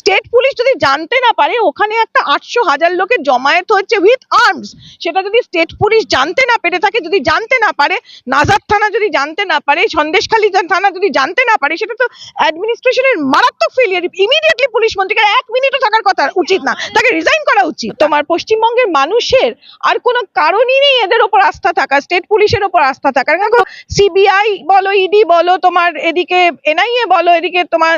State police যদি জানতে না পারে, ওখানে একটা আটশো হাজার লোকের জমায়েত হচ্ছে উইথ আর্মস সেটা যদি স্টেট পুলিশ জানতে না পেরে থাকে, যদি জানতে না পারে নাজার থানা যদি জানতে না পারে, সন্দেশখালী থানা যদি জানতে না পারে, সেটা তো অ্যাডমিনিস্ট্রেশনের মারাত্মক ফেলিয়ার ইমিডিয়েটলি পুলিশ মন্ত্রীকে এক মিনিটও থাকার কথা উচিত না, তাকে রিজাইন করা উচিত। তোমার পশ্চিমবঙ্গের মানুষের আর কোনো কারণই নেই এদের ওপর আস্থা থাকা স্টেট পুলিশের ওপর আস্থা থাকার কারণ সিবিআই বলো ইডি বলো, তোমার এদিকে এনআইএ বলো, এদিকে তোমার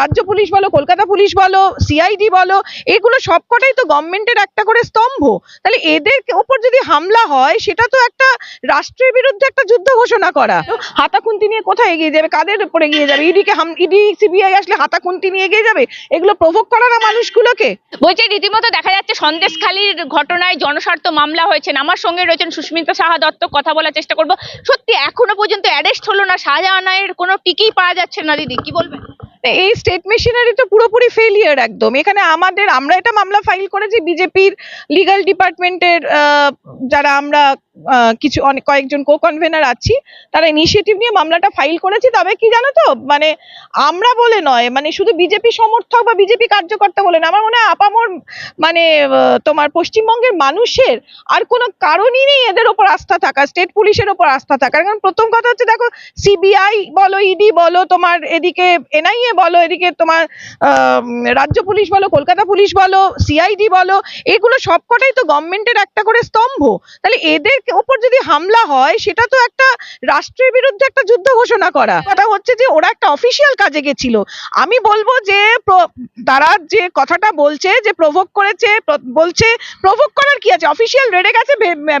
রাজ্য পুলিশ বলো, কলকাতা পুলিশ বলো সিআইডি বলো, এগুলো সবকটাই তো গভর্নমেন্টের একটা করে স্তম্ভ। তাহলে এদের ওপর যদি হামলা হয়, সেটা তো একটা রাষ্ট্রের বিরুদ্ধে একটা যুদ্ধ ঘোষণা করা। হাতাখুন্তি নিয়ে কোথায় এগিয়ে যাবে? কাদের উপরে এগিয়ে যাবে? ইডিকে ইডি সিবিআই আসলে হাতাখুন্তি নিয়ে এগিয়ে যাবে? এগুলো প্রভোগ করা না মানুষগুলোকে? বলছে রীতিমতো দেখা যাচ্ছে সন্দেশখালীর ঘটনায় জনস্বার্থ মামলা হয়েছে। আমার সঙ্গে রয়েছেন সুস্মিতা সাহা দত্ত, কথা বলার চেষ্টা করব। সত্যি এখনও পর্যন্ত অ্যারেস্ট হলো না, শাহজাহানের কোনো টিকেই পাওয়া যাচ্ছে না, দিদি, কি বলবেন? এই স্টেট মেশিনারি তো পুরোপুরি ফেলিয়ার একদম। এখানে আমাদের, আমরা এটা মামলা ফাইল করেছি বিজেপির লিগ্যাল ডিপার্টমেন্টের যারা আমরা কিছু অনেক কয়েকজন কো কনভেনার আছি। তারা ইনিশিয়েটিভ নিয়ে মামলাটা ফাইল করেছি। তবে কি জানো তো? মানে আমরা বলে নয় মানে শুধু বিজেপি সমর্থক বা বিজেপি কার্যকর্তা বলে না আমার মনে হয় আপামর মানে তোমার পশ্চিমবঙ্গের মানুষের আর কোনো কারণই নেই এদের ওপর আস্থা থাকা স্টেট পুলিশের ওপর আস্থা থাকা। কারণ প্রথম কথা হচ্ছে, দেখো সিবিআই বলো ইডি বলো, তোমার এদিকে এনআইএ বলো, এদিকে তোমার রাজ্য পুলিশ বলো, কলকাতা পুলিশ বলো সিআইডি বলো, এগুলো সবকটাই তো গভর্নমেন্টের একটা করে স্তম্ভ। তাহলে এদের ওপর যদি হামলা হয়, সেটা তো একটা রাষ্ট্রের বিরুদ্ধে একটা যুদ্ধ ঘোষণা করা। কথা হচ্ছে যে ওরা একটা অফিসিয়াল কাজে গেছিল। আমি বলব যে তারা যে কথাটা বলছে, যে প্রভোগ করেছে বলছে প্রভোগ করার কি আছে? অফিসিয়াল রেডে গেছে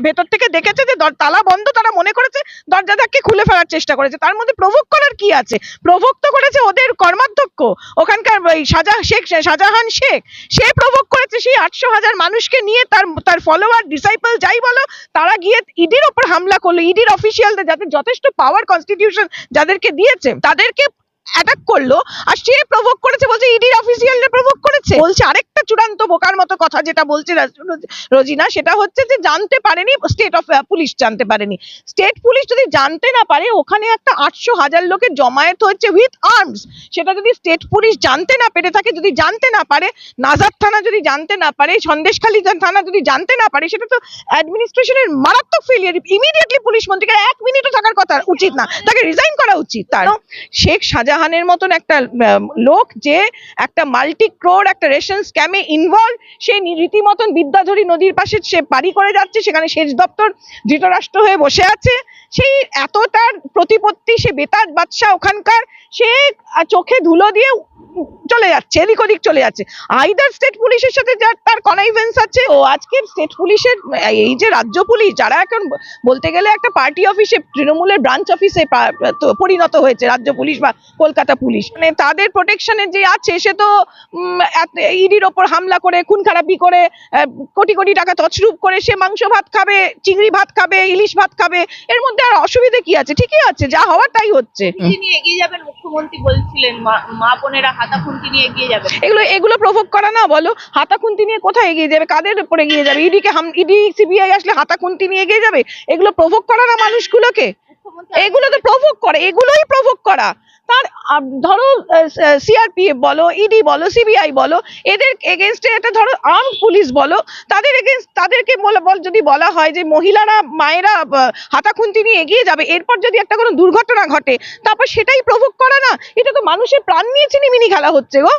ভেতর থেকে দেখেছে যে তালা বন্ধ, তারা মনে করেছে দরজা ধাক্কে খুলে ফেলার চেষ্টা করেছে। তার মধ্যে প্রভোগ করার কি আছে? প্রভোগ তো করেছে ওদের কর্মাধ্যক্ষ। ওখানকার ওই শাহজাহ শেখ শাহজাহান শেখ, সে প্রভোগ করেছে সেই আটশো হাজার মানুষকে নিয়ে, তার তার ফলোয়ার ডিসাইপল যাই বলো, তারা গিয়ে ইডির ওপর হামলা করল। ইডির অফিসিয়ালদের যাদের যথেষ্ট পাওয়ার কনস্টিটিউশন যাদেরকে দিয়েছে, তাদেরকে অ্যাটাক করল আর সে প্রভোগ করেছে বলছে ইডির অফিসিয়ালরা প্রভোগ করেছে। বলছে আরেকটা চূড়ান্ত বোকার মতো কথা যেটা বলছে রোজিনা সেটা হচ্ছে যে জানতে পারেনি স্টেট অফ পুলিশ জানতে পারেনি। স্টেট পুলিশ যদি জানতে না পারে ওখানে একটা আটশো হাজার লোকের জমায়েত হচ্ছে উইথ আর্মস সেটা যদি স্টেট পুলিশ জানতে না পেরে থাকে যদি জানতে না পারে নাজার থানা যদি জানতে না পারে সন্দেশখালী থানা যদি জানতে না পারে সেটা তো অ্যাডমিনিস্ট্রেশনের মারাত্মক ফেলিয়ার ইমিডিয়েটলি পুলিশ মন্ত্রীকে এক মিনিটও থাকার কথা উচিত না। তাকে রিজাইন করা উচিত তার। শেখ শাহজাহানের মতন একটা লোক যে একটা মাল্টি ক্রোর একটা রেশন স্ক্যামে ইনভলভ সে রীতিমত রীতিমতন বিদ্যাধরী নদীর পাশে সে বাড়ি করে যাচ্ছে, সেখানে সেচ দপ্তর, ধৃতরাষ্ট্র হয়ে বসে আছে। সেই এত তার প্রতিপত্তি, সে বেতার বাদশাহ ওখানকার, সে চোখে ধুলো দিয়ে চলে যাচ্ছে, এদিক ওদিক চলে যাচ্ছে। আইদার স্টেট পুলিশের সাথে যার তার কনাইভেন্স আছে, ও আজকে স্টেট পুলিশের এই যে রাজ্য পুলিশ, যারা এখন বলতে গেলে একটা পার্টি অফিসে তৃণমূলের ব্রাঞ্চ অফিসে পরিণত হয়েছে রাজ্য পুলিশ বা কলকাতা পুলিশ। মানে তাদের প্রোটেকশনে যে আছে, সে তো ইডির ওপর হামলা করে, খুন খারাপি করে কোটি কোটি টাকা তছরূপ করে, সে মাংস ভাত খাবে, চিংড়ি ভাত খাবে, ইলিশ ভাত খাবে, এর মধ্যে আর অসুবিধে কি আছে? ঠিকই আছে, যা হওয়ার তাই হচ্ছে। এগিয়ে যাবেন মুখ্যমন্ত্রী বলছিলেন, মা বোনেরা হাতাখুন্তি নিয়ে এগিয়ে যাবে। এগুলো এগুলো প্রভোগ করা না বলো। হাতাখুন্তি নিয়ে কোথায় এগিয়ে যাবে? কাদের উপরে এগিয়ে যাবে? ইডিকে ইডি সিবিআই আসলে হাতাখুন্তি নিয়ে এগিয়ে যাবে? এগুলো প্রভোগ করা না মানুষগুলোকে? এগুলো তো প্রভোগ করে এগুলোই প্রভোগ করা। তার ধরো সিআরপিএফ বলো ইডি বলো সিবিআই বলো, এদের এগেনস্টে একটা ধরো আর্ম পুলিশ বলো, তাদের এগেনস্ট তাদেরকে যদি বলা হয় যে মহিলারা, মায়েরা হাতাখুন্তি নিয়ে এগিয়ে যাবে, এরপর যদি একটা কোনো দুর্ঘটনা ঘটে, তারপর সেটাই প্রভোগ করা না, এটা তো মানুষের প্রাণ নিয়ে চিনিমিনি খেলা হচ্ছে গো।